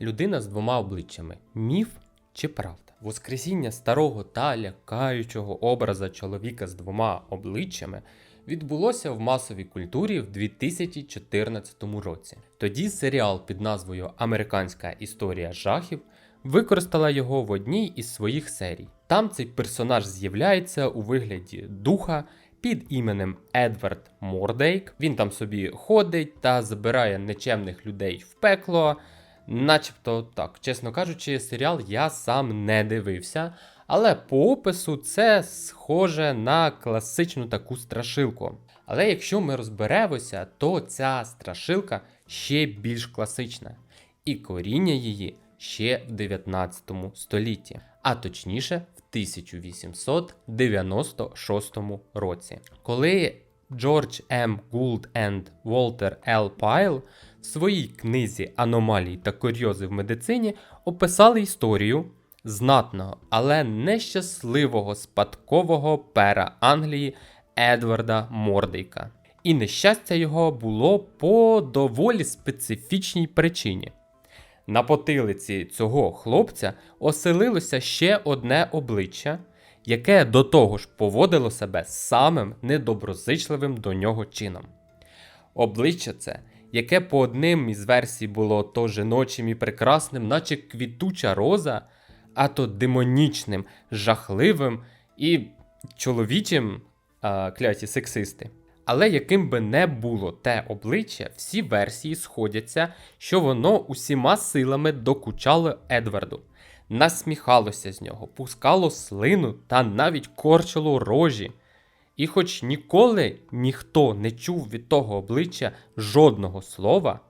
Людина з двома обличчями міф чи правда? Воскресіння старого та лякаючого образа чоловіка з двома обличчями відбулося в масовій культурі в 2014 році. Тоді серіал під назвою Американська історія жахів використала його в одній із своїх серій. Там цей персонаж з'являється у вигляді духа під іменем Едвард Мордейк. Він там собі ходить та забирає нечемних людей в пекло. Начебто так, чесно кажучи, серіал я сам не дивився, але по опису це схоже на класичну таку страшилку. Але якщо ми розберемося, то ця страшилка ще більш класична, і коріння її ще в 19 столітті, а точніше в 1896 році, коли Джордж М. Гулд енд Волтер Л. Пайл в своїй книзі Аномалії та курйози в медицині описали історію знатного, але нещасливого спадкового пера Англії Едварда Мордейка. І нещастя його було по доволі специфічній причині. На потилиці цього хлопця оселилося ще одне обличчя, яке до того ж поводило себе самим недоброзичливим до нього чином. Обличчя це, яке по одним із версій було то жіночим і прекрасним, наче квітуча роза, а то демонічним, жахливим і чоловічим а, кляті сексисти. Але яким би не було те обличчя, всі версії сходяться, що воно усіма силами докучало Едварду, насміхалося з нього, пускало слину та навіть корчило рожі. І хоч ніколи ніхто не чув від того обличчя жодного слова,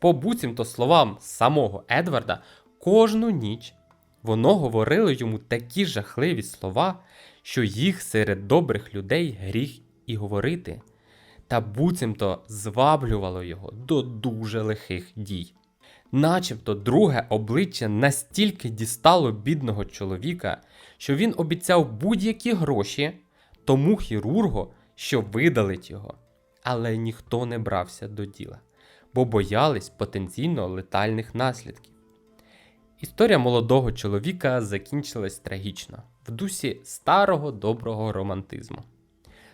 по буцімто словам самого Едварда, кожну ніч воно говорило йому такі жахливі слова, що їх серед добрих людей гріх і говорити, та буцімто зваблювало його до дуже лихих дій. Начебто друге обличчя настільки дістало бідного чоловіка, що він обіцяв будь-які гроші тому хірургу, що видалить його. Але ніхто не брався до діла, бо боялись потенційно летальних наслідків. Історія молодого чоловіка закінчилась трагічно, в дусі старого доброго романтизму.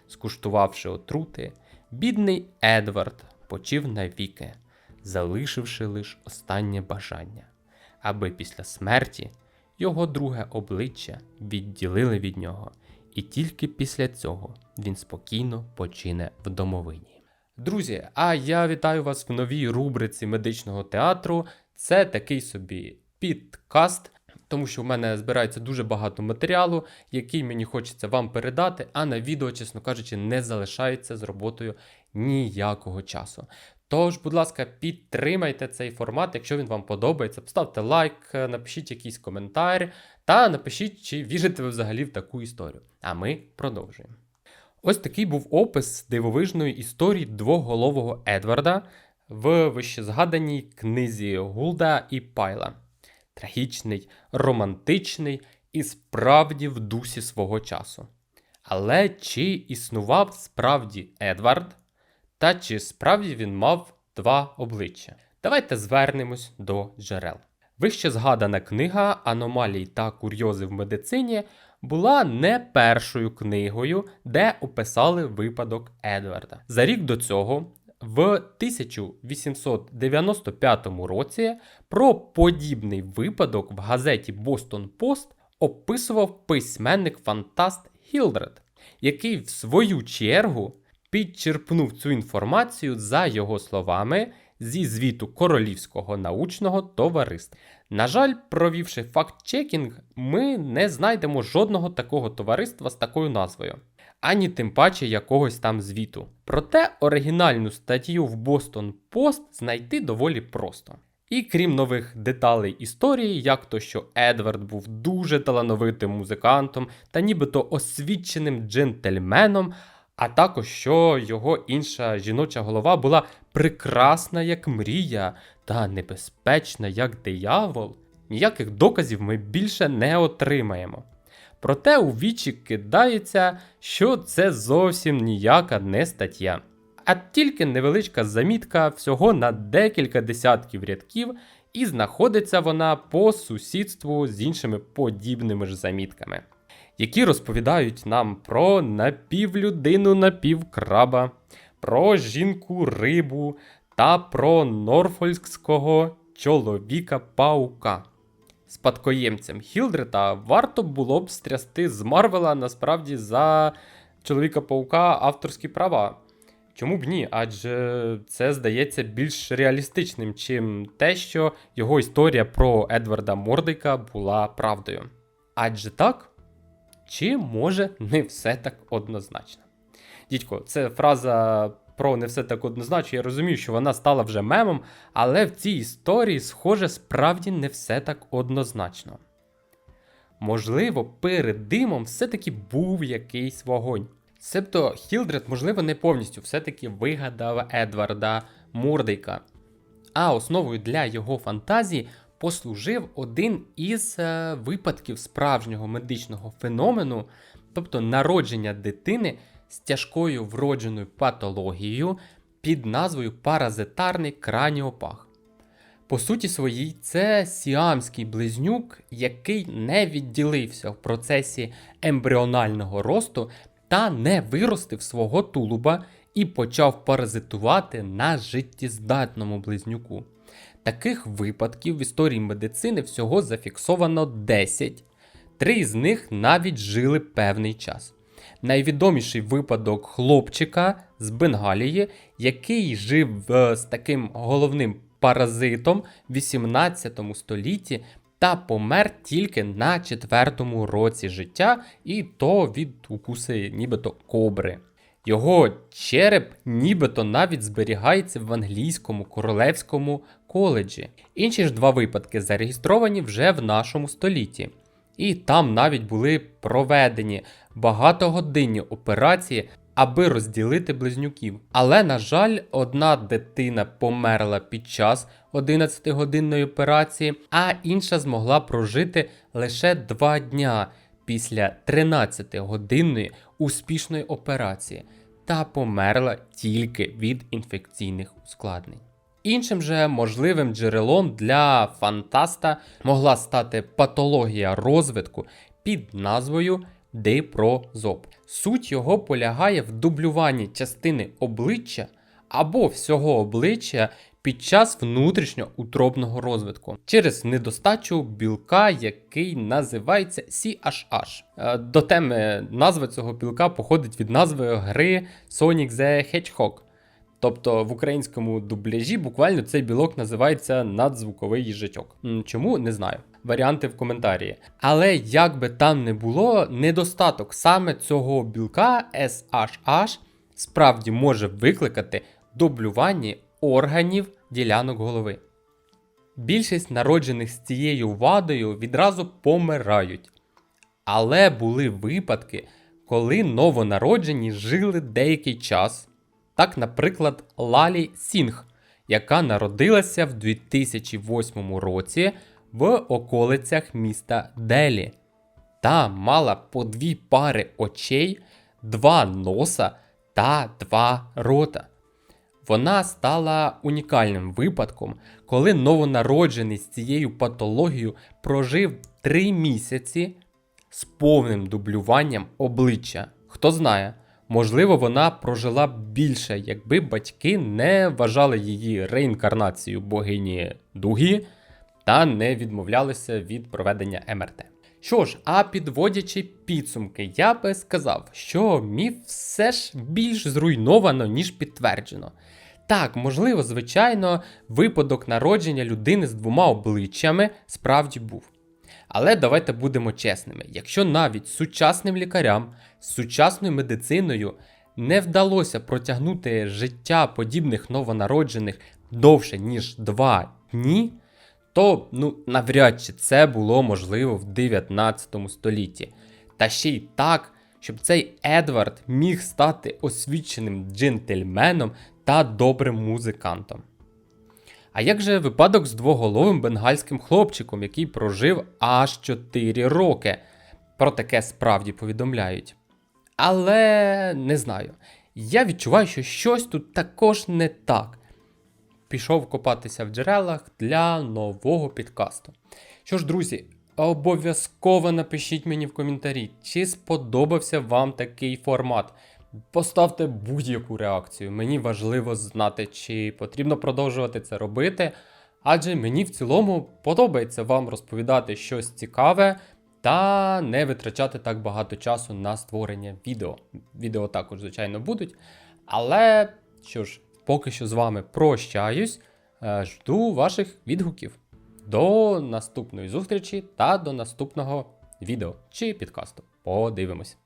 Скуштувавши отрути, бідний Едвард почив навіки, залишивши лише останнє бажання, аби після смерті його друге обличчя відділили від нього, і тільки після цього він спокійно почине в домовині. Друзі, а я вітаю вас в новій рубриці медичного театру. Це такий собі підкаст, тому що в мене збирається дуже багато матеріалу, який мені хочеться вам передати, а на відео, чесно кажучи, не залишається з роботою ніякого часу. Тож, будь ласка, підтримайте цей формат, якщо він вам подобається. Поставте лайк, напишіть якийсь коментар та напишіть, чи вірите ви взагалі в таку історію. А ми продовжуємо. Ось такий був опис дивовижної історії двоголового Едварда в вищезгаданій книзі Гулда і Пайла. Трагічний, романтичний і справді в дусі свого часу. Але чи існував справді Едвард? Та чи справді він мав два обличчя? Давайте звернемось до джерел. Вище згадана книга Аномалій та курйози в медицині була не першою книгою, де описали випадок Едварда. За рік до цього, в 1895 році, про подібний випадок в газеті Boston Post описував письменник фантаст Гілдред, який в свою чергу підчерпнув цю інформацію за його словами зі звіту Королівського научного товариства. На жаль, провівши факт-чекінг, ми не знайдемо жодного такого товариства з такою назвою, ані тим паче якогось там звіту. Проте оригінальну статтю в Boston Post знайти доволі просто. І крім нових деталей історії, як то що Едвард був дуже талановитим музикантом та нібито освіченим джентльменом, а також що його інша жіноча голова була прекрасна як мрія та небезпечна як диявол, ніяких доказів ми більше не отримаємо. Проте у вічі кидається, що це зовсім ніяка не стаття, а тільки невеличка замітка всього на декілька десятків рядків і знаходиться вона по сусідству з іншими подібними ж замітками, які розповідають нам про напівлюдину напівкраба, про жінку рибу та про норфольського чоловіка паука. Спадкоємцям Хілдрета варто було б стрясти з Марвела насправді за чоловіка паука авторські права. Чому б ні? Адже це здається більш реалістичним, чим те, що його історія про Едварда Мордика була правдою. Адже так? Чи може не все так однозначно? Дідько, це фраза про не все так однозначно. Я розумію, що вона стала вже мемом, але в цій історії, схоже, справді не все так однозначно. Можливо, перед димом все-таки був якийсь вогонь. Себто Хілдред, можливо, не повністю все-таки вигадав Едварда Мурдейка. А основою для його фантазії послужив один із е, випадків справжнього медичного феномену, тобто народження дитини з тяжкою вродженою патологією під назвою паразитарний краніопах. По суті своїй, це сіамський близнюк, який не відділився в процесі ембріонального росту та не виростив свого тулуба і почав паразитувати на життєздатному близнюку. Таких випадків в історії медицини всього зафіксовано 10. Три з них навіть жили певний час. Найвідоміший випадок хлопчика з Бенгалії, який жив е, з таким головним паразитом в 18 столітті та помер тільки на четвертому році життя, і то від укуси нібито кобри. Його череп нібито навіть зберігається в англійському королевському коледжі. Інші ж два випадки зареєстровані вже в нашому столітті. І там навіть були проведені багатогодинні операції, аби розділити близнюків. Але, на жаль, одна дитина померла під час 11-годинної операції, а інша змогла прожити лише 2 дня після 13-годинної успішної операції та померла тільки від інфекційних ускладнень. Іншим же можливим джерелом для фантаста могла стати патологія розвитку під назвою дипрозоб. Суть його полягає в дублюванні частини обличчя або всього обличчя під час внутрішньоутробного розвитку через недостачу білка, який називається CHH. Е, До теми назви цього білка походить від назви гри Sonic the Hedgehog. Тобто в українському дубляжі буквально цей білок називається надзвуковий їжачок. Чому не знаю. Варіанти в коментарі. Але як би там не було, недостаток саме цього білка SHH справді може викликати дублювання органів ділянок голови. Більшість народжених з цією вадою відразу помирають. Але були випадки, коли новонароджені жили деякий час. Так, наприклад, Лалі Сінг, яка народилася в 2008 році в околицях міста Делі, та мала по дві пари очей, два носа та два рота. Вона стала унікальним випадком, коли новонароджений з цією патологією прожив три місяці з повним дублюванням обличчя. Хто знає, можливо, вона прожила б більше, якби батьки не вважали її реінкарнацією богині Дугі та не відмовлялися від проведення МРТ. Що ж, а підводячи підсумки, я би сказав, що міф все ж більш зруйновано, ніж підтверджено. Так, можливо, звичайно, випадок народження людини з двома обличчями справді був. Але давайте будемо чесними: якщо навіть сучасним лікарям сучасною медициною не вдалося протягнути життя подібних новонароджених довше, ніж 2 дні, то ну, навряд чи це було можливо в 19 столітті. Та ще й так, щоб цей Едвард міг стати освіченим джентльменом та добрим музикантом. А як же випадок з двоголовим бенгальським хлопчиком, який прожив аж 4 роки? Про таке справді повідомляють. Але не знаю. Я відчуваю, що щось тут також не так. пішов копатися в джерелах для нового підкасту. Що ж, друзі, обов'язково напишіть мені в коментарі, чи сподобався вам такий формат. Поставте будь-яку реакцію. Мені важливо знати, чи потрібно продовжувати це робити. Адже мені в цілому подобається вам розповідати щось цікаве та не витрачати так багато часу на створення відео. Відео також, звичайно, будуть. Але що ж, поки що з вами прощаюсь. Е, Жду ваших відгуків. До наступної зустрічі та до наступного відео чи підкасту. Подивимось.